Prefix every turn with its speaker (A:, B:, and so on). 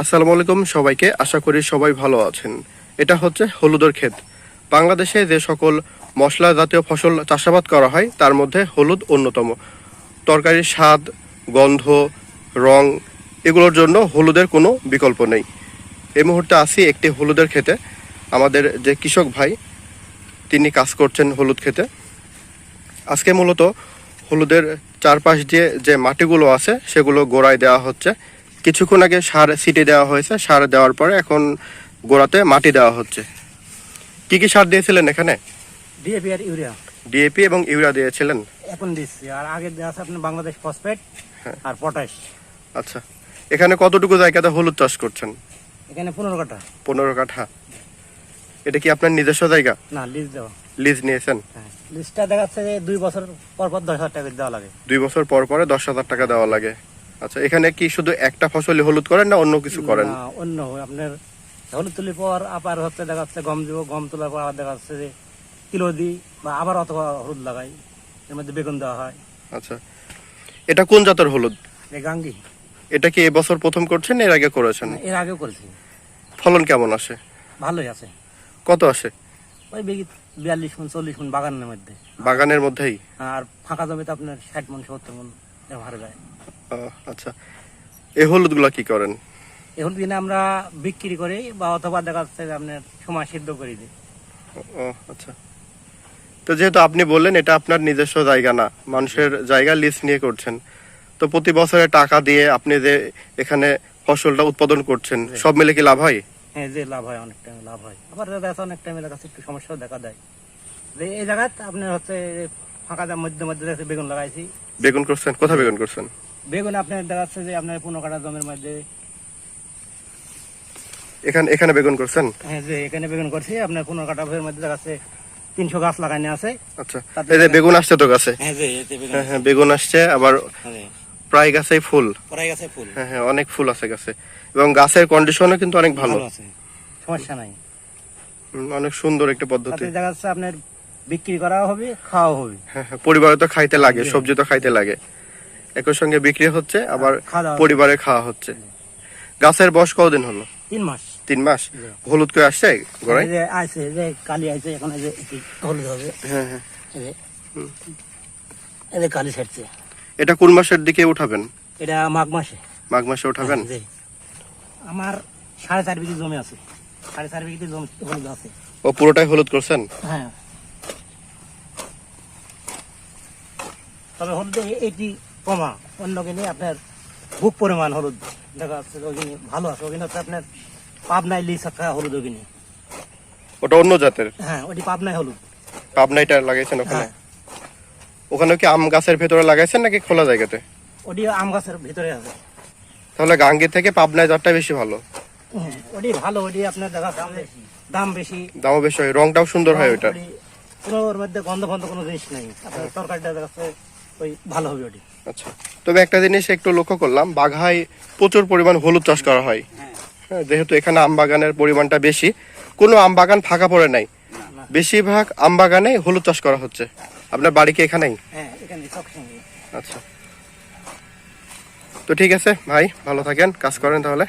A: আসসালামু আলাইকুম সবাইকে, আশা করি সবাই ভালো আছেন। এটা হচ্ছে হলুদের ক্ষেত। বাংলাদেশে যে সকল মশলা জাতীয় ফসল চাষাবাদ করা হয়, তার মধ্যে হলুদ অন্যতম। তরকারির স্বাদ, গন্ধ, রং, এগুলোর জন্য হলুদের কোনো বিকল্প নেই। এই মুহূর্তে আসি একটি হলুদের ক্ষেতে। আমাদের যে কৃষক ভাই, তিনি কাজ করছেন হলুদ খেতে আজকে মূলত হলুদের চারপাশ দিয়ে যে মাটিগুলো আছে, সেগুলো গোড়ায় দেওয়া হচ্ছে। কিছুক্ষণ আগে সার সিটে দেওয়া হয়েছে। সার দেওয়ার পরে এখন গোড়াতে মাটি দেওয়া হচ্ছে। কি কি সার দিয়েছিলেন এখানে?
B: ডিএপি আর ইউরিয়া।
A: ডিএপি এবং ইউরিয়া দিয়েছিলেন।
B: এখন দিচ্ছি আর আগে দেওয়া আছে আপনার বাংলাদেশ ফসফেট
A: হ্যাঁ।
B: আর পটাশ।
A: আচ্ছা। এখানে কতটুকু জায়গাতে হলুদ চাষ করছেন?
B: এখানে পনেরো কাঠা।
A: পনেরো কাঠা। এটা কি আপনার নিজস্ব জায়গা?
B: না লিজ দেওয়া।
A: লিজ নিয়েছেন?
B: হ্যাঁ। লিজটা দেখাচ্ছে যে দুই বছর পর পর দশ হাজার টাকা দেওয়া লাগে।
A: দুই বছর পর পরে দশ হাজার টাকা দেওয়া লাগে। আচ্ছা এখানে কি শুধু একটা ফসলই হলুদ করেন না অন্য কিছু করেন?
B: না, অন্য আপনার হলুদ তুলির পর আবার হচ্ছে দেখা যাচ্ছে গম দিব গম তোলার পর আবার দেখা যাচ্ছে যে কিলো দিই বা আবার অথবা হলুদ লাগাই এর মধ্যে বেগুন দেওয়া হয়।
A: আচ্ছা এটা কোন জাতের হলুদ?
B: এই গাঙ্গি।
A: এটা কি এবছর প্রথম করছেন এর আগে করেছেন?
B: এর আগেও করেছি।
A: ফলন কেমন আসে?
B: ভালোই আছে।
A: কত আসে?
B: ওই বিঘি বিয়াল্লিশ মন চল্লিশ মন বাগানের মধ্যে।
A: বাগানের মধ্যেই?
B: আর ফাঁকা জমিতে আপনার ষাট মন সত্তর মন। এরকম হারে যায়।
A: আচ্ছা। এই হলুদগুলা কি করেন?
B: এখন দিনে আমরা বিক্রি করি বা অথবা দেখা যাচ্ছে যে আপনার সময় সিদ্ধ করে দিই।
A: ও আচ্ছা। তো যেহেতু আপনি বললেন এটা আপনার নিজস্ব জায়গা না মানুষের জায়গা লিজ নিয়ে করছেন। তো প্রতি বছরে টাকা দিয়ে আপনি যে এখানে ফসলটা উৎপাদন করছেন সব মিলে কি লাভ হয়?
B: হ্যাঁ যে লাভ হয় অনেক টাইম লাভ হয়। আবার দেখা অনেক টাইমে দেখা একটু সমস্যাও দেখা দেয়। যে এই জায়গায় আপনার হচ্ছে ফাঁকা মধ্যে মধ্যে বেগুন লাগাইছি।
A: বেগুন করছেন? কোথায় বেগুন করছেন?
B: বেগুন আপনার দেখা যাচ্ছে যে আপনার পনেরো কাটা জমির মধ্যে।
A: এখানে এখানে বেগুন করছেন?
B: হ্যাঁ যে এখানে বেগুন করছি আপনার পনেরো কাটা জমির মধ্যে দেখা যাচ্ছে তিনশো গাছ লাগানো আছে।
A: আচ্ছা এই যে বেগুন আসছে তো গাছে?
B: হ্যাঁ যে
A: হ্যাঁ হ্যাঁ বেগুন আসছে আবার
B: হ্যাঁ
A: প্রায় গাছেই ফুল।
B: করাই গেছে ফুল।
A: হ্যাঁ হ্যাঁ অনেক ফুল আছে গাছে। এবং গাছের কন্ডিশনও কিন্তু অনেক ভালো।
B: আছে সমস্যা নাই।
A: অনেক সুন্দর একটা পদ্ধতি।
B: দেখা যাচ্ছে আপনার বিক্রি করাও হবে খাওয়াও হবে।
A: হ্যাঁ হ্যাঁ পরিবারে তো খাইতে লাগে সবজি তো খাইতে লাগে। একই সঙ্গে বিক্রি হচ্ছে আবার পরিবারে খাওয়া হচ্ছে। গাছের বয়স কতদিন হলো?
B: তিন মাস।
A: তিন মাস? হলুদ করে আসছে গোড়ায়?
B: এই যে কালি আছে এখন যে হলুদ হবে।
A: হ্যাঁ হ্যাঁ।
B: এই কালি ছাড়ছে।
A: এটা কোন মাসের দিকে উঠাবেন?
B: এটা মাঘ মাসে।
A: মাঘ মাসে উঠাবেন?
B: জি। আমার সাড়ে চার বিঘি জমি আছে। সাড়ে চার বিঘিতে জমি হলুদ আছে।
A: ও পুরোটাই হলুদ করছেন?
B: হ্যাঁ। তবে হলুদ এটি কমা অন্য কিনে আপনার খুব পরিমাণ হলুদ। দেখা যাচ্ছে ওখানে ভালো আছে। ওখানে হচ্ছে আপনার পাবনায় লিস থাকা হলুদ ওখানে
A: ওটা অন্য জাতের?
B: হ্যাঁ ওটি পাবনায় হলুদ।
A: পাবনাইটা লাগাইছেন ওখানে
B: হ্যাঁ।
A: ওখানে? কি আম গাছের ভেতরে লাগাইছেন নাকি খোলা জায়গাতে?
B: ওটি আম গাছের ভিতরে আছে।
A: তাহলে গাঙ্গি থেকে পাবনায় জাতটা বেশি ভালো।
B: হ্যাঁ, ওটি ভালো ওটি আপনার দেখা যাচ্ছে দাম বেশি।
A: দামও বেশি হয় রংটাও সুন্দর হয় ওইটার
B: ওটি কোনো ওর মধ্যে গন্ধ ফন্ধ কোনো জিনিস নেই। আপনার তরকারিটা দেখা যাচ্ছে ওই ভালো হবে ওটি।
A: আচ্ছা তবে একটা জিনিস একটু লক্ষ্য করলাম বাঘায় প্রচুর পরিমাণ হলুদ চাষ করা হয়। হ্যাঁ, যেহেতু এখানে আম বাগানের পরিমাণটা বেশি কোনো আম বাগান ফাঁকা পড়ে নাই। বেশিরভাগ আম বাগানে হলুদ চাষ করা হচ্ছে। আপনার বাড়ি কি এখানেই?
B: হ্যাঁ
A: আচ্ছা। তো ঠিক আছে ভাই ভালো থাকেন কাজ করেন তাহলে।